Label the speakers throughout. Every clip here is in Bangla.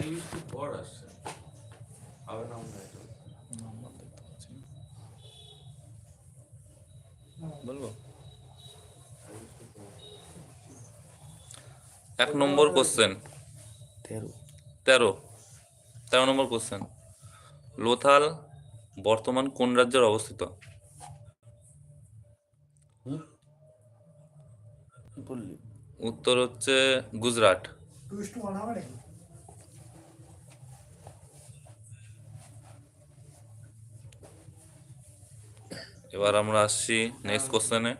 Speaker 1: I used to পর আসছে। আবার নাম।
Speaker 2: বলব? এক নম্বর কোশ্চেন
Speaker 3: তেরো।
Speaker 2: তেরো। তেরো নম্বর কোশ্চেন লোথাল বর্তমান কোন রাজ্যের অবস্থিত?
Speaker 3: বললি।
Speaker 2: উত্তর হচ্ছে গুজরাট। এবার আমরা আসছি নেক্সট কোশ্চেনে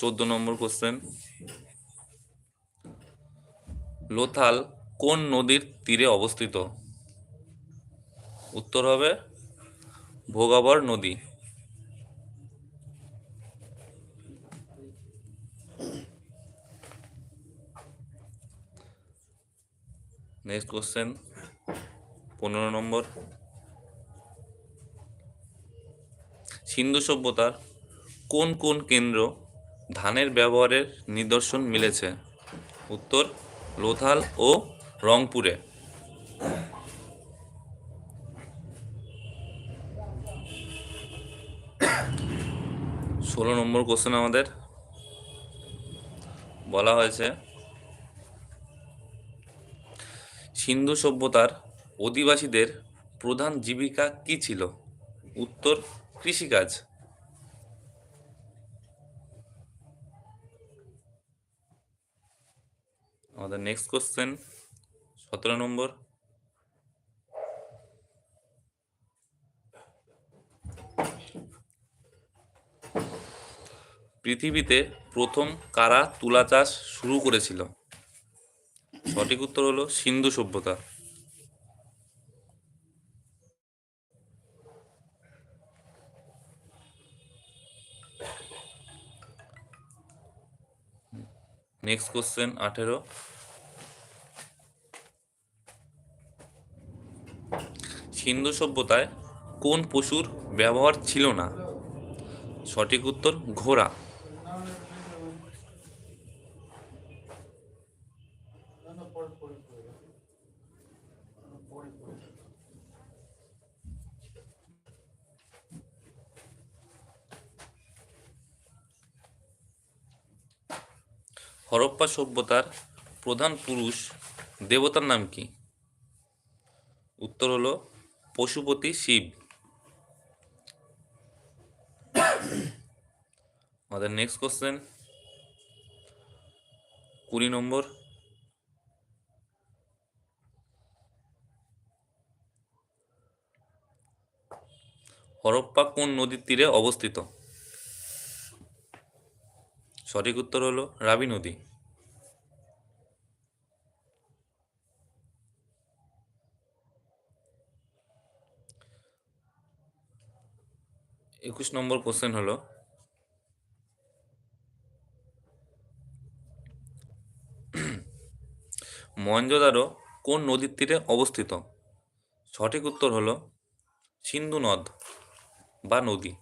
Speaker 2: চোদ্দ নম্বর কোশ্চেন লোথাল কোন নদীর তীরে অবস্থিত? উত্তর হবে ভোগাবর নদী। নেক্সট কোশ্চেন পনেরো নম্বর। সিন্ধু সভ্যতার কোন কোন কেন্দ্র ধানের ব্যবহারের নিদর্শন মিলেছে? উত্তর, লোথাল ও রংপুরে। ষোলো নম্বর কোশ্চেন আমাদের। বলা হয়েছে, সিন্ধু সভ্যতার অধিবাসীদের প্রধান জীবিকা কি ছিল? উত্তর কৃষিকাজ? আমাদের নেক্সট কোশ্চেন সতেরো নম্বর। পৃথিবীতে প্রথম কারা তুলা চাষ শুরু করেছিল? সঠিক উত্তর হলো সিন্ধু সভ্যতা। নেক্সট কোশ্চেন আঠেরো সিন্ধু সভ্যতায় কোন পশুর ব্যবহার ছিল না? সঠিক উত্তর ঘোড়া। হরপ্পা সভ্যতার প্রধান পুরুষ দেবতার নাম কি? উত্তর হলো পশুপতি শিব। আমাদের নেক্সট কোশ্চেন কুড়ি নম্বর। হরপ্পা কোন নদীর তীরে অবস্থিত? সঠিক উত্তর হলো রাবি নদী। একুশ নম্বর কোশ্চেন হলো মহেঞ্জোদারো কোন নদীর তীরে অবস্থিত? সঠিক উত্তর হলো সিন্ধু নদ বা নদী।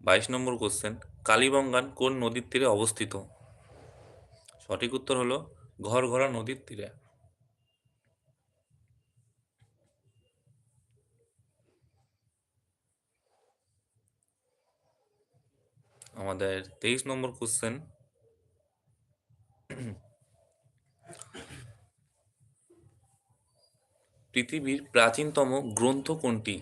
Speaker 2: বাইশ নম্বর কোশ্চেন কালীবঙ্গান কোন নদীর তীরে অবস্থিত? সঠিক উত্তর হলো ঘর ঘরঘরা নদীর তীরে। আমাদের তেইশ নম্বর কোশ্চেন পৃথিবীর প্রাচীনতম গ্রন্থ কোনটি?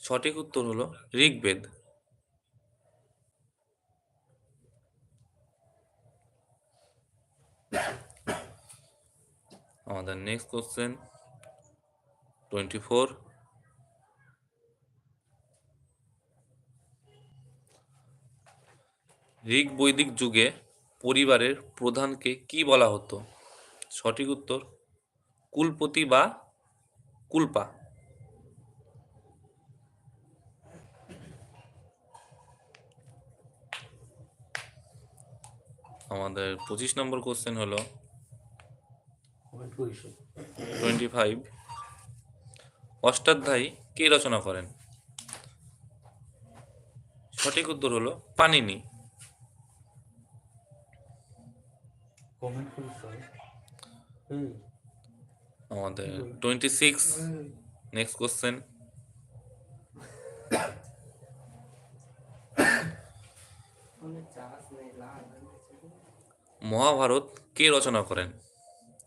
Speaker 2: সঠিক উত্তর হলো ঋগ্বেদ। আমাদের next question twenty four Rig বৈদিক যুগে পরিবারের প্রধানকে কি বলা হতো? সঠিক উত্তর, কুলপতি বা কুলপা। আমাদের পঁচিশ নম্বর কোশ্চেন হলো টোয়েন্টি ফাইভ অষ্টাধ্যায়ী কে রচনা করেন? সঠিক উত্তর হলো পানিনি। আমাদের twenty six next question Mahabharata কে রচনা করেন?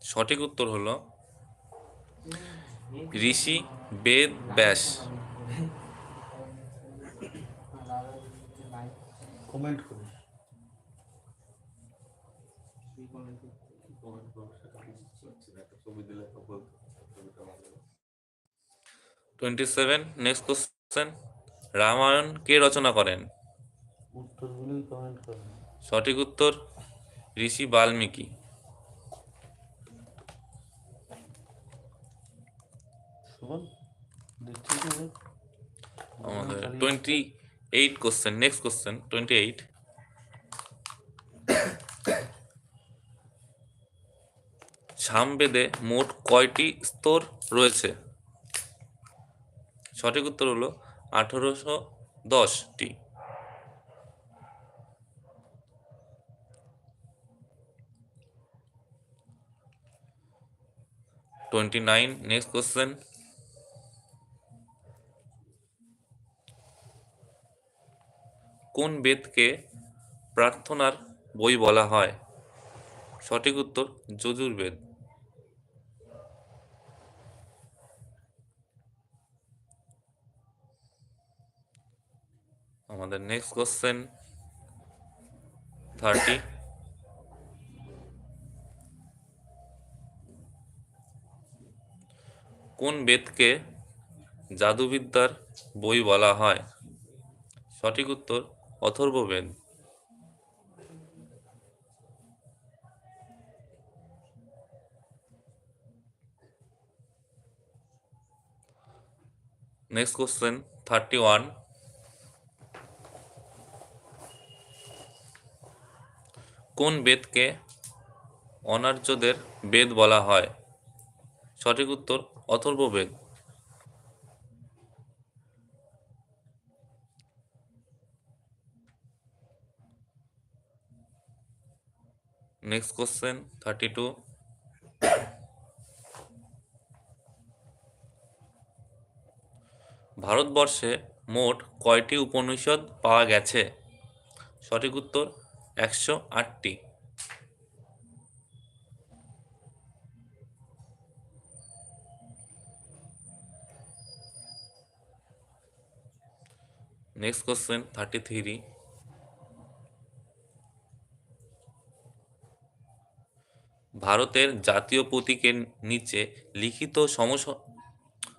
Speaker 2: সঠিক উত্তর হলো ঋষি Ved Vyas.
Speaker 3: Comment
Speaker 2: twenty seven next question Ramayana কে রচনা করেন। সঠিক উত্তর ঋষি বাল্মীকি? আমাদের twenty eight question next question twenty eight সামবেদে মোট কয়টি স্তর রয়েছে? সঠিক উত্তর হলো আঠারোশো দশটি। টোয়েন্টি নাইন নেক্সট কোশ্চেন কোন বেদকে প্রার্থনার বই বলা হয়? সঠিক উত্তর যজুর্বেদ আমাদের নেক্সট কোশ্চেন থার্টি কোন বেদকে জাদুবিদ্যার বই বলা হয়? সঠিক উত্তর Atharvaveda next question thirty one কোন বেদকে অনার্যদের বেদ বলা হয়? সঠিক উত্তর Atharvaveda next question thirty two ভারতবর্ষে মোট কয়টি উপনিষদ পাওয়া গেছে? সঠিক উত্তর একশো আটটি। নেক্সট কোশ্চেন থার্টি থ্রি ভারতের জাতীয় প্রতীকের নিচে লিখিত সম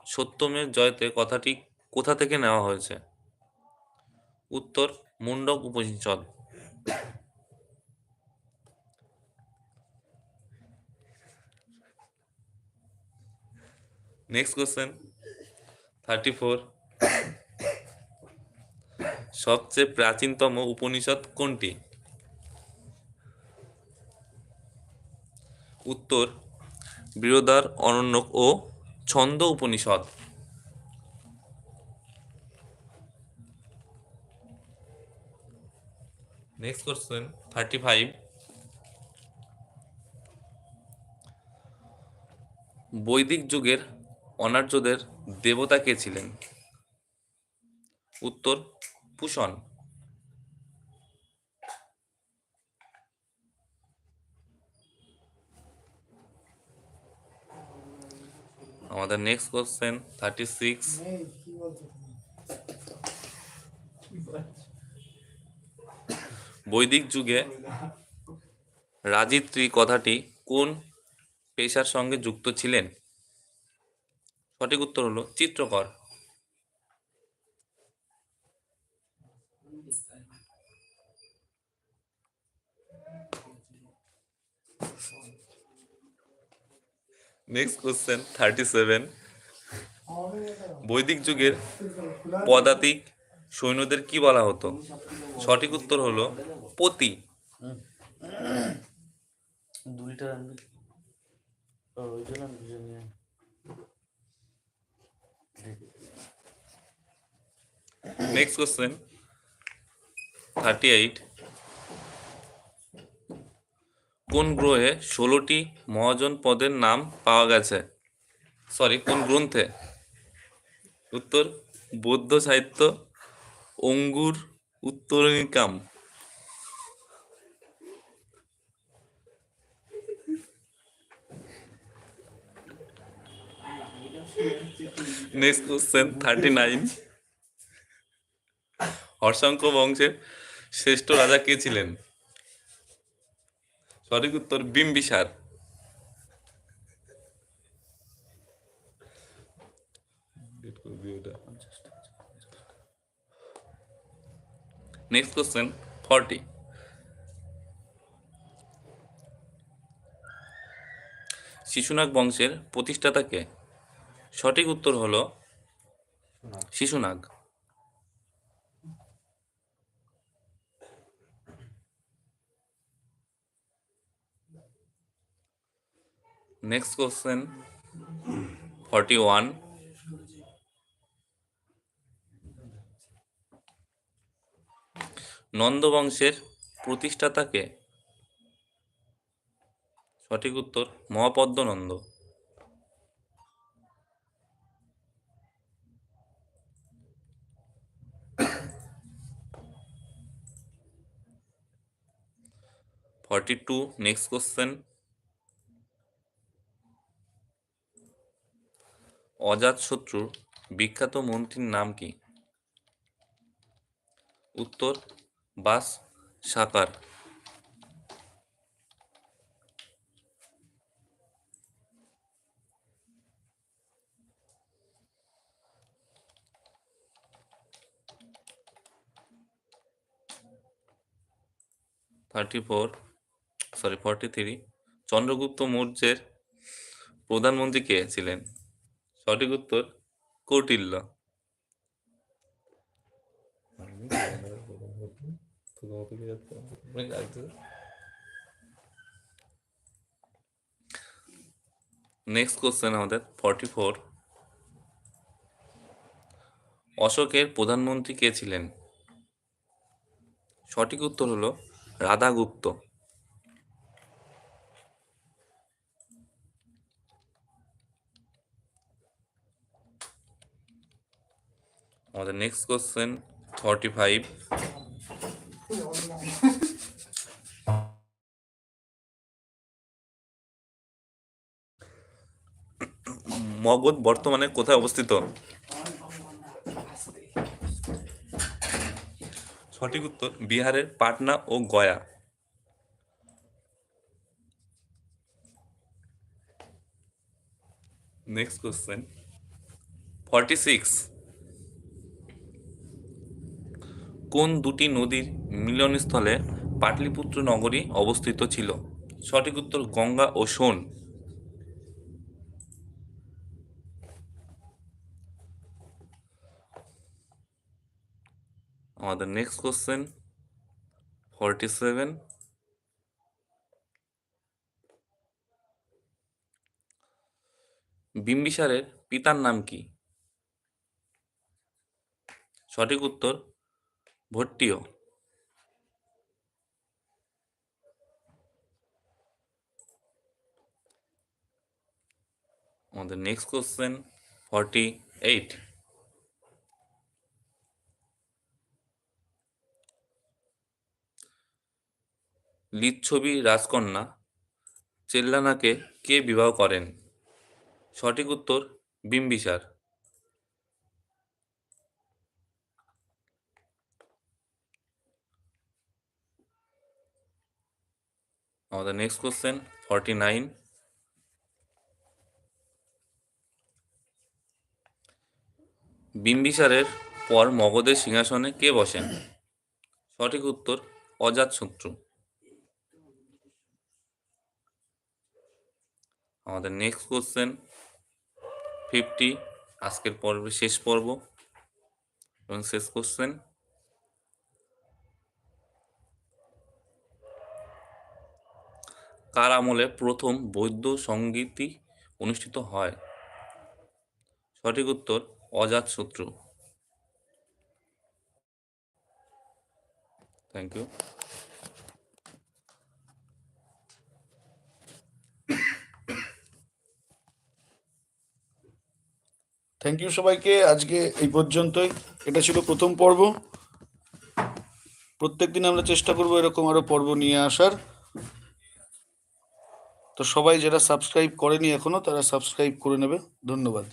Speaker 2: সত্যমের জয়তে কথাটি কোথা থেকে নেওয়া হয়েছে? উত্তর, Mundaka Upanishad. Next question thirty four সবচেয়ে প্রাচীনতম উপনিষদ কোনটি? উত্তর বীরদার অরণ্যক ও Chandogya Upanishad. Next question thirty five বৈদিক যুগের অনার্যদের দেবতা কে ছিলেন? উত্তর পুষণ আমাদের নেক্সট কোশ্চেন থার্টি সিক্স বৈদিক যুগে রাজিত্রী কথাটি কোন পেশার সঙ্গে যুক্ত ছিলেন? সঠিক উত্তর হলো চিত্রকর। নেক্সট কোশ্চেন থার্টি সেভেন বৈদিক যুগের পদাতিক সৈন্যদের কি বলা হতো? সঠিক উত্তর হলো পতি।
Speaker 3: আনবি।
Speaker 2: নেক্সট কোশ্চেন থার্টি এইট কোন গ্রহে ষোলোটি মহাজন পদের নাম পাওয়া গেছে? সরি কোন গ্রন্থে? উত্তর, বৌদ্ধ সাহিত্য, অঙ্গুর, উত্তরণিকাম। Next question thirty nine Haryanka বংশের শ্রেষ্ঠ রাজা কে ছিলেন? সঠিক উত্তর Bimbisara. Next question forty Shishunaga বংশের প্রতিষ্ঠাতা কে? সঠিক উত্তর হলো Shishunaga. Next question forty one Nanda বংশের প্রতিষ্ঠাতা কে সঠিক উত্তর, Mahapadma Nanda. Forty two next question অজাতশত্রুর বিখ্যাত মন্ত্রীর নাম কি? উত্তর, Vassakara thirty four sorry forty three Chandragupta মৌর্যের প্রধানমন্ত্রী কে ছিলেন? সঠিক উত্তর কৌটিল্য। নেক্সট কোশ্চেন আমাদের ফর্টি ফোর অশোকের প্রধানমন্ত্রী কে ছিলেন? সঠিক উত্তর হলো রাধাগুপ্ত। আমাদের next question forty five Magadha বর্তমানে কোথায় অবস্থিত? সঠিক উত্তর, বিহারের পাটনা ও Gaya. Next question forty six কোন দুটি নদীর মিলনস্থলে পাটলিপুত্র নগরী অবস্থিত ছিল? সঠিক উত্তর গঙ্গা ও সোন। আমাদের নেক্সট কোশ্চেন ফর্টি সেভেন বিম্বিসারের পিতার নাম কি? সঠিক উত্তর ভট্টীয় আমাদের next question forty eight Lichchhavi রাজকন্যা, চেল্লানাকে কে বিবাহ করেন? সঠিক উত্তর, বিম্বিসার। আমাদের নেক্সট কোশ্চেন ফর্টি নাইন বিম্বিসারের পর মগধের সিংহাসনে কে বসেন? সঠিক উত্তর অজাতশত্রু আমাদের নেক্সট কোশ্চেন ফিফটি আজকের পর্বে শেষ পর্ব। এবং শেষ কোশ্চেন কার আমলে প্রথম বৌদ্ধ সঙ্গীতই অনুষ্ঠিত হয়? সঠিক উত্তর Ajatashatru thank you
Speaker 4: thank you সবাইকে। আজকে এই পর্যন্তই। এটা ছিল প্রথম পর্ব। প্রত্যেক দিন আমরা চেষ্টা করব এরকম আরও পর্ব নিয়ে আসার। তো সবাই যারা সাবস্ক্রাইব করেনি এখনও তারা সাবস্ক্রাইব করে নেবে। ধন্যবাদ।